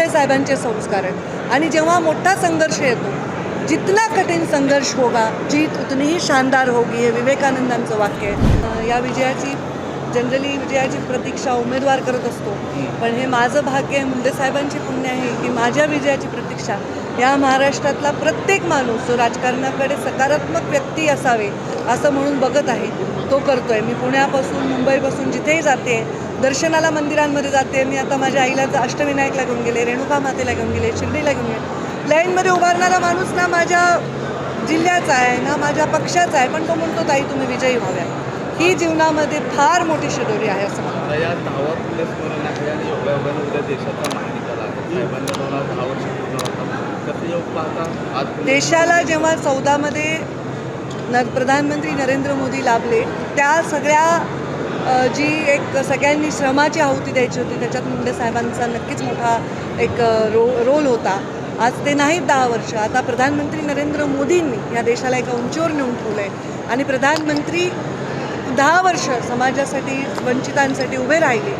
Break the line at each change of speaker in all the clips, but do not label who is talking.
मुंडे साहेबांचे संस्कार आहेत. आणि जेव्हा मोठा संघर्ष येतो जितना कठीण संघर्ष होगा जीत उतनीही शानदार होगी हे विवेकानंदांचं वाक्य आहे. या विजयाची जनरली विजयाची प्रतीक्षा उमेदवार करत असतो. पण हे माझं भाग्य आहे मुंडे साहेबांची पुण्य आहे की माझ्या विजयाची प्रतीक्षा. या महाराष्ट्रातला प्रत्येक माणूस जो राजकारणाकडे सकारात्मक व्यक्ती असावे असं म्हणून बघत आहे तो करतोय. मी पुण्यापासून मुंबईपासून जिथेही जाते दर्शनाला मंदिरांमध्ये जाते. मी आता माझ्या आईला अष्टविनायकला घेऊन गेले रेणुका मातेला घेऊन गेले शिर्डीला घेऊन गेले. लाईनमध्ये उभारणारा माणूस ना माझ्या जिल्ह्याचा आहे ना माझ्या पक्षाचा आहे पण तो म्हणतो ताई तुम्ही विजयी व्हाव्या. ही जीवनामध्ये फार मोठी शिदोरी आहे असं देशाला जेव्हा चौदामध्ये न प्रधानमंत्री नरेंद्र मोदी लाभले त्या सगळ्या जी एक सगळ्यांनी श्रमाची आहुती द्यायची होती त्याच्यात मुंडे साहेबांचा नक्कीच मोठा एक रो रोल होता. आज ते नाहीत दहा वर्ष. आता प्रधानमंत्री नरेंद्र मोदींनी या देशाला एका उंचीवर नेऊन ठेवलं आहे आणि प्रधानमंत्री दहा वर्ष समाजासाठी वंचितांसाठी उभे राहिले.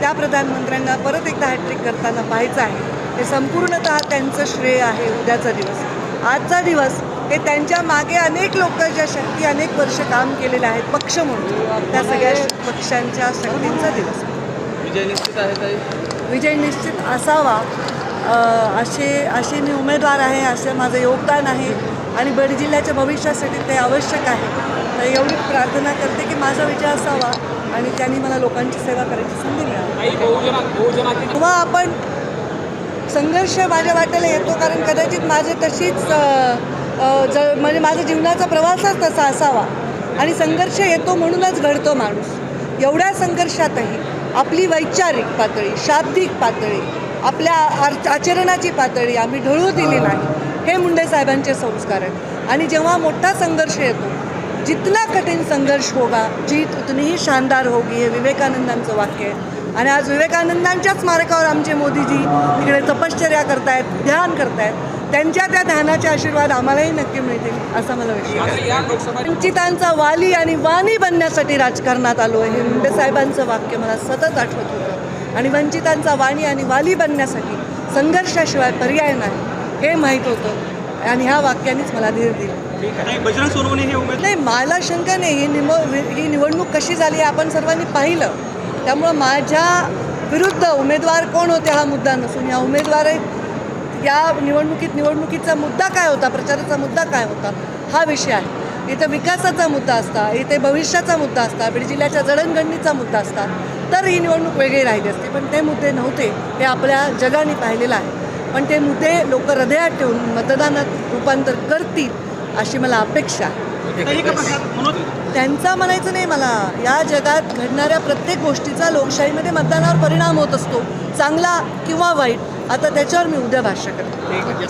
त्या प्रधानमंत्र्यांना परत एकदा हॅट्रिक करताना पाहायचं आहे. हे संपूर्णतः त्यांचं श्रेय आहे उद्याचा दिवस. आजचा दिवस हे त्यांच्या मागे अनेक लोक ज्या शक्ती अनेक वर्ष काम केलेले आहेत पक्ष म्हणून. त्या सगळ्या पक्षांच्या शक्तींचा दिवस.
विजय निश्चित आहे
विजय निश्चित असावा. असे असे मी उमेदवार आहे असं माझं योगदान आहे. आणि बीड जिल्ह्याच्या भविष्यासाठी ते आवश्यक आहे. तर एवढी प्रार्थना करते की माझा विजय असावा आणि त्यांनी मला लोकांची सेवा करायची संधी मिळावी. किंवा आपण संघर्ष माझ्या वाट्याला येतो कारण कदाचित माझे तशीच ज म्हणजे माझा जीवनाचा प्रवासच तसा असावा. आणि संघर्ष येतो म्हणूनच घडतो माणूस. एवढ्या संघर्षातही आपली वैचारिक पातळी शाब्दिक पातळी आपल्या आर- आचरणाची पातळी आम्ही ढळू दिली नाही. हे मुंडे साहेबांचे संस्कार आहेत. आणि जेव्हा मोठा संघर्ष येतो जितना कठीण संघर्ष होगा जीत उतनीही शानदार होगी हे विवेकानंदांचं वाक्य आहे. आणि आज विवेकानंदांच्या स्मारकावर आमचे मोदीजी तिकडे तपश्चर्या करतायत ध्यान करतायत. त्यांच्या त्या ध्यानाचे आशीर्वाद आम्हालाही नक्की मिळतील असा मला विश्वास. वंचितांचा वाली आणि वाणी बनण्यासाठी राजकारणात आलो आहे. हे मुंडे साहेबांचं वाक्य मला सतत आठवत होतं. आणि वंचितांचा वाणी आणि वाली बनण्यासाठी संघर्षाशिवाय पर्याय नाही हे माहीत होतं. आणि ह्या वाक्यानेच मला धीर दिला.
बजरंग सोनवणे हे
नाही मला शंका नाही ही निम ही निवडणूक कशी झाली हे आपण सर्वांनी पाहिलं. त्यामुळं माझ्या विरुद्ध उमेदवार कोण होते हा मुद्दा नसून या उमेदवार या निवडणुकीत निवडणुकीचा मुद्दा काय होता? प्रचाराचा मुद्दा काय होता? हा विषय आहे. इथं विकासाचा मुद्दा असता इथे भविष्याचा मुद्दा असता बीड जिल्ह्याच्या जडणघडणीचा मुद्दा असता तर ही निवडणूक वेगळी राहिली असती. पण ते मुद्दे नव्हते हे आपल्या जगाने पाहिलेलं आहे. पण ते मुद्दे लोक हृदयात ठेवून मतदानात रूपांतर करतील अशी मला अपेक्षा आहे. त्यांचा म्हणायचं नाही मला. या जगात घडणाऱ्या प्रत्येक गोष्टीचा लोकशाहीमध्ये मतदानावर परिणाम होत असतो. चांगला किंवा वाईट. आता त्याच्यावर मी उद्या भाष्य करते.